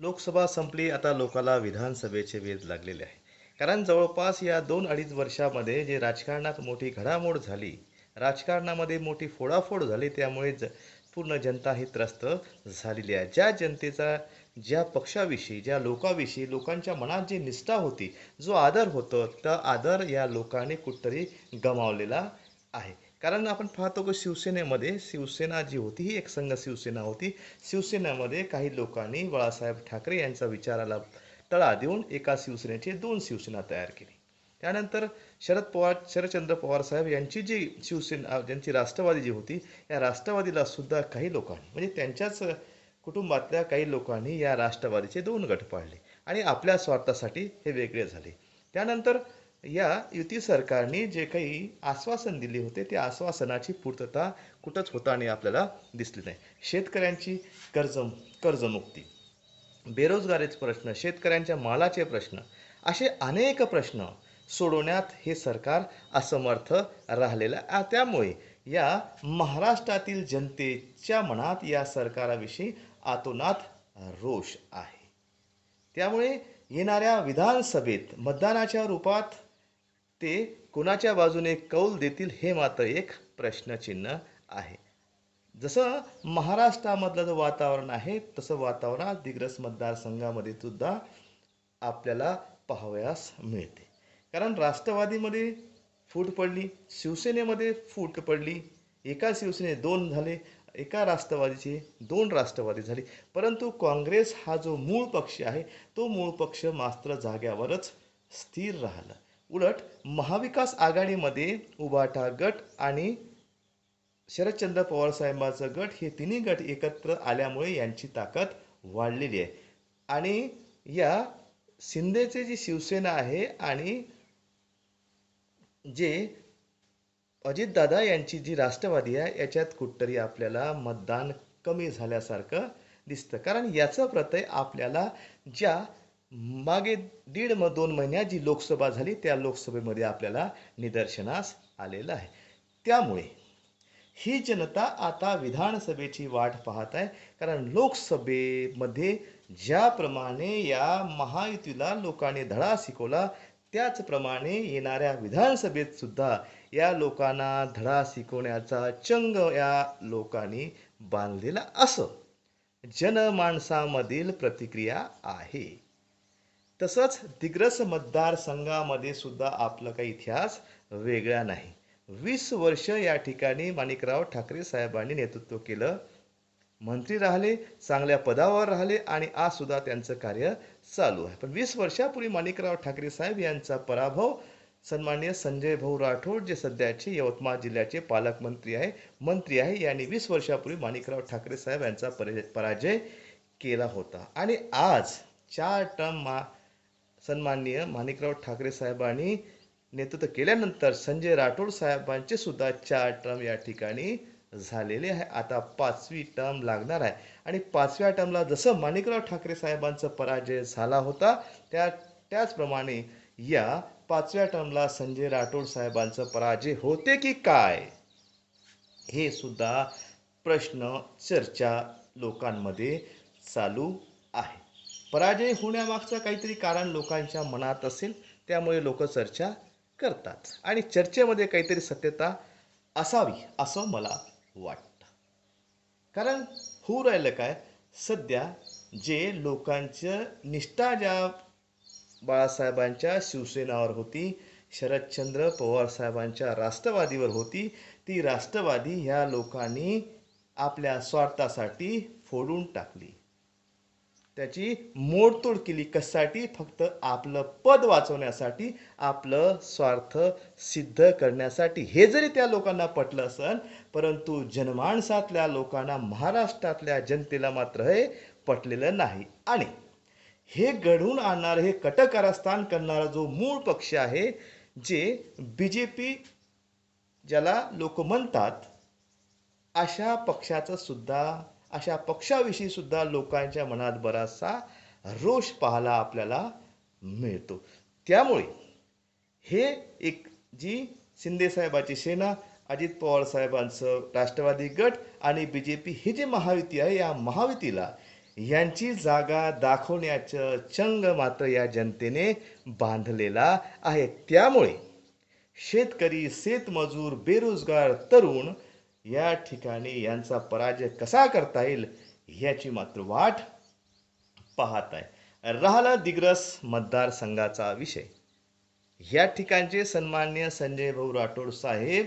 लोकसभा संपली आता लोकाला विधानसभेचे वेध लागलेले आहे. कारण जवळपास या दोन अडीच वर्षामध्ये जे राजकारणात मोठी घडामोड झाली राजकारणामध्ये मोठी फोडाफोड झाली त्यामुळे ज पूर्ण जनता ही त्रस्त झालेली आहे. ज्या जनतेचा ज्या पक्षाविषयी ज्या लोकाविषयी लोकांच्या मनात जी निष्ठा होती जो आदर होतो त्या आदर या लोकांनी कुठतरी गमावलेला आहे. कारण आपण पाहतो की शिवसेनेमध्ये शिवसेना जी होती ही एक संघ शिवसेना होती. शिवसेनेमध्ये काही लोकांनी बाळासाहेब ठाकरे यांचा विचाराला तळा देऊन एका शिवसेनेची दोन शिवसेना तयार केली. त्यानंतर शरद पवार शरदचंद्र पवार साहेब यांची जी शिवसेना ज्यांची राष्ट्रवादी जी होती या राष्ट्रवादीला सुद्धा काही लोकांनी म्हणजे त्यांच्याच कुटुंबातल्या काही लोकांनी या राष्ट्रवादीचे दोन गट पाडले आणि आपल्या स्वार्थासाठी हे वेगळे झाले. त्यानंतर या युती सरकारने जे काही आश्वासन दिले होते त्या आश्वासनाची पूर्तता कुठंच होताना आपल्याला दिसली नाही. शेतकऱ्यांची कर्ज कर्जमुक्ती. बेरोजगारीचे प्रश्न शेतकऱ्यांच्या मालाचे प्रश्न असे अनेक प्रश्न सोडवण्यात हे सरकार असमर्थ राहिलेलं आहे. आ- त्यामुळे या महाराष्ट्रातील जनतेच्या मनात या सरकाराविषयी आतोनात रोष आहे. त्यामुळे येणाऱ्या विधानसभेत मतदानाच्या रूपात ते कुणाच्या बाजूने कौल देतील हे मात्र एक प्रश्नचिन्ह आहे. जसं महाराष्ट्रामधलं जो वातावरण आहे तसं वातावरण दिग्रस मतदारसंघामध्ये सुद्धा आपल्याला पाहावयास मिळते. कारण राष्ट्रवादीमध्ये फूट पडली शिवसेनेमध्ये फूट पडली एका शिवसेनेत दोन झाले एका राष्ट्रवादीचे दोन राष्ट्रवादी झाले. परंतु काँग्रेस हा जो मूळ पक्ष आहे तो मूळ पक्ष मात्र जाग्यावरच स्थिर राहिला. उलट महाविकास आघाडीमध्ये उभाठा गट आणि शरदचंद्र पवार साहेबांचा गट हे तिन्ही गट एकत्र आल्यामुळे यांची ताकद वाढलेली आहे. आणि या शिंदेचे जी शिवसेना आहे आणि जे अजितदादा यांची जी राष्ट्रवादी आहे याच्यात कुठतरी आपल्याला मतदान कमी झाल्यासारखं दिसतं. कारण याचं प्रत्यय आपल्याला ज्या मागे दीड म दोन महिन्यात जी लोकसभा झाली त्या लोकसभेमध्ये आपल्याला निदर्शनास आलेलं आहे. त्यामुळे ही जनता आता विधानसभेची वाट पाहत आहे. कारण लोकसभेमध्ये ज्याप्रमाणे या महायुतीला लोकांनी धडा शिकवला त्याचप्रमाणे येणाऱ्या विधानसभेत सुद्धा या लोकांना धडा शिकवण्याचा चंग या लोकांनी बांधलेला असं जनमानसामधील प्रतिक्रिया आहे. तसंच दिग्रस मतदारसंघामध्ये सुद्धा आपला काही इतिहास वेगळा नाही. वीस वर्ष या ठिकाणी माणिकराव ठाकरे साहेबांनी नेतृत्व केलं. मंत्री राहिले चांगल्या पदावर राहिले आणि आज सुद्धा त्यांचं कार्य चालू आहे. पण वीस वर्षापूर्वी माणिकराव ठाकरे साहेब यांचा पराभव सन्माननीय संजय भाऊ राठोड जे सध्याचे यवतमाळ जिल्ह्याचे पालकमंत्री आहे मंत्री आहे यांनी वीस वर्षापूर्वी माणिकराव ठाकरे साहेब यांचा पराजय पराजय केला होता. आणि आज चार टर्म मा सन्माननीय माणिकराव ठाकरे साहेबांनी नेतृत्व केल्यानंतर संजय राठोड साहेबांचे सुद्धा चार टर्म या ठिकाणी झालेले आहे. आता पाचवी टर्म लागणार आहे. आणि पाचव्या टर्मला जसं माणिकराव ठाकरे साहेबांचा पराजय झाला होता त्या त्याचप्रमाणे या पाचव्या टर्मला संजय राठोड साहेबांचा पराजय होते की काय? हे सुद्धा प्रश्न चर्चा लोकांमध्ये चालू पराजय होण्यामागचं काहीतरी कारण लोकांच्या मनात असेल त्यामुळे लोक चर्चा करतात. आणि चर्चेमध्ये काहीतरी सत्यता असावी असं मला वाटतं. कारण होऊ राहिलं काय? सध्या जे लोकांचं निष्ठा ज्या बाळासाहेबांच्या शिवसेनावर होती शरदचंद्र पवार साहेबांच्या राष्ट्रवादीवर होती ती राष्ट्रवादी ह्या लोकांनी आपल्या स्वार्थासाठी फोडून टाकली. त्याची मोडतोड केली. कशासाठी? फक्त आपलं पद वाचवण्यासाठी आपलं स्वार्थ सिद्ध करण्यासाठी. हे जरी त्या लोकांना पटलं असेल परंतु जनमानसातल्या लोकांना महाराष्ट्रातल्या जनतेला मात्र हे पटलेलं नाही. आणि हे घडवून आणणारं हे कटकारस्थान करणारा जो मूळ पक्ष आहे जे बी जे पी ज्याला लोक म्हणतात अशा पक्षाचं सुद्धा अशा पक्षाविषयी सुद्धा लोकांच्या मनात बराचसा रोष पाहायला आपल्याला मिळतो. त्यामुळे हे एक जी शिंदे साहेबाची सेना अजित पवार साहेबांचं राष्ट्रवादी गट आणि बी जे पी ही जी महायुती आहे या महायुतीला यांची जागा दाखवण्याचं चंग मात्र या जनतेने बांधलेला आहे. त्यामुळे शेतकरी शेतमजूर बेरोजगार तरुण या ठिकाणी यांचा पराजय कसा करता येईल ह्याची मात्र वाट पाहत आहे. राहिला दिग्रस मतदारसंघाचा विषय. या ठिकाणचे सन्मान्य संजय भाऊ राठोड साहेब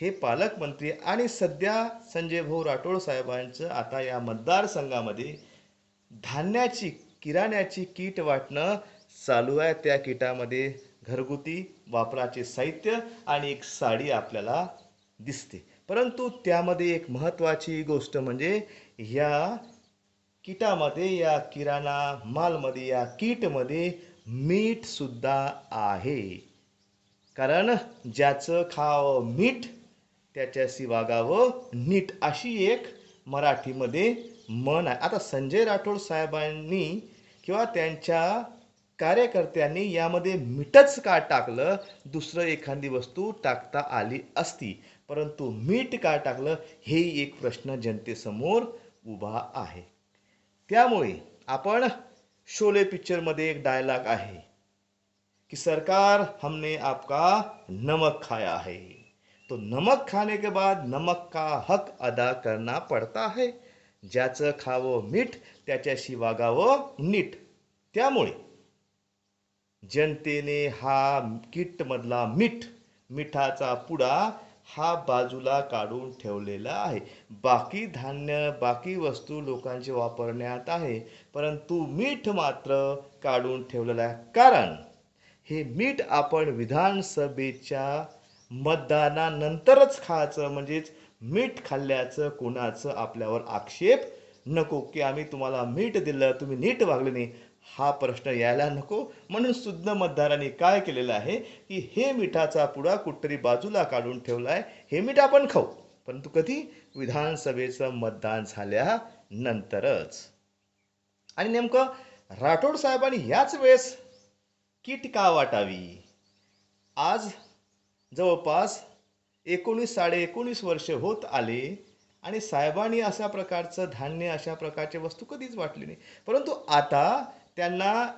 हे पालकमंत्री आणि सध्या संजय भाऊ राठोड साहेबांचं आता या मतदारसंघामध्ये धान्याची किराण्याची किट वाटणं चालू आहे. त्या किटामध्ये घरगुती वापराचे साहित्य आणि एक साडी आपल्याला दिसते. परंतु त्यामध्ये एक महत्त्वाची गोष्ट म्हणजे या किटामध्ये या किराणा मालमध्ये या कीटमध्ये मीठसुद्धा आहे. कारण ज्याचं खाव मीठ त्याच्याशी वागावं नीट अशी एक मराठीमध्ये म्हण आहे. आता संजय राठोड साहेबांनी किंवा त्यांच्या कार्यकर्त्यांनी यामध्ये मीठच का टाकलं? दुसरं एखादी वस्तू टाकता आली असती. परंतु मीठ का टाकलं? हे एक प्रश्न जनतेसमोर उभा आहे. त्यामुळे आपण शोले पिक्चरमध्ये एक डायलॉग आहे कि सरकार हमने आपका नमक खाया है. तो नमक खाने के बाद नमक का हक अदा करना पड़ता है. ज्याचं खावं मीठ त्याच्याशी वागावं नीट. त्यामुळे जनतेने हा किटमधला मीठ मिठाचा पुडा हा बाजूला काढून ठेवलेला आहे. बाकी धान्य बाकी वस्तू लोकांचे वापरण्यात आहे परंतु मीठ मात्र काढून ठेवलेलं आहे. कारण हे मीठ आपण विधानसभेच्या मतदानानंतरच खायचं म्हणजेच मीठ खाल्ल्याचं कोणाचं आपल्यावर आक्षेप? नको की आम्ही तुम्हाला मीठ दिलं तुम्ही नीट वागले नाही. हा प्रश्न यायला नको. म्हणून सुज्ञ मतदारांनी काय केलेलं आहे की हे मिठाचा पुडा कुठतरी बाजूला काढून ठेवला आहे हे मीठ आपण खाऊ. परंतु कधी? विधानसभेचं मतदान झाल्यानंतरच. आणि नेमकं राठोड साहेबांनी याच वेळेस किट का वाटावी? आज जवळपास एकोणीस साडे एकोणीस वर्ष होत आले आणि साहेबांनी अशा प्रकारचं धान्य अशा प्रकारची वस्तू कधीच वाटली नाही. परंतु आता त्यांना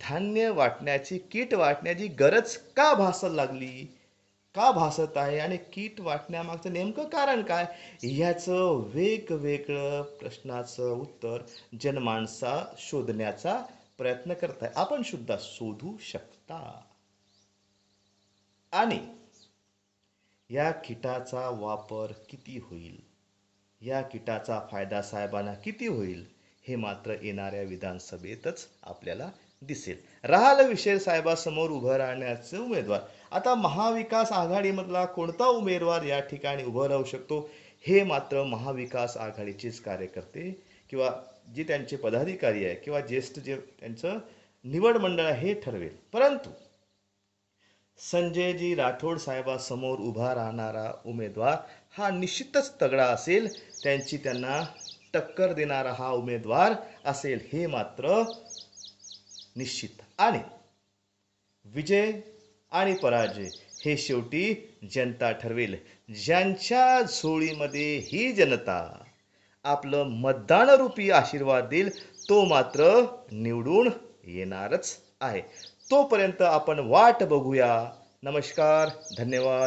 धान्य वाटण्याची कीट वाटण्याची गरज का भासायला लागली? का भासत आहे? आणि किट वाटण्यामागचं नेमकं कारण काय? ह्याचं वेगवेगळं प्रश्नाचं उत्तर जनमानसा शोधण्याचा प्रयत्न करत आहे आपण सुद्धा शोधू शकता. आणि या किटाचा वापर किती होईल? या किटाचा फायदा साहेबांना किती होईल? हे मात्र येणाऱ्या विधानसभेतच आपल्याला दिसेल. राहिला विषय साहेबासमोर उभं राहण्याचे उमेदवार. आता महाविकास आघाडीमधला कोणता उमेदवार या ठिकाणी उभं राहू शकतो? हे मात्र महाविकास आघाडीचेच कार्यकर्ते किंवा जे त्यांचे पदाधिकारी आहे किंवा ज्येष्ठ जे त्यांचं निवड मंडळ आहे हे ठरवेल. परंतु संजयजी राठोड साहेबासमोर उभा राहणारा उमेदवार हा निश्चितच तगडा असेल. त्यांची त्यांना टक्कर देणारा हा उमेदवार असेल हे मात्र निश्चित. आणि विजय आणि पराजय हे शेवटी जनता ठरवेल. ज्यांच्या झोळीमध्ये ही जनता आपलं मतदानरूपी आशीर्वाद देईल तो मात्र निवडून येणारच आहे. तोपर्यंत आपण वाट बघूया. नमस्कार धन्यवाद.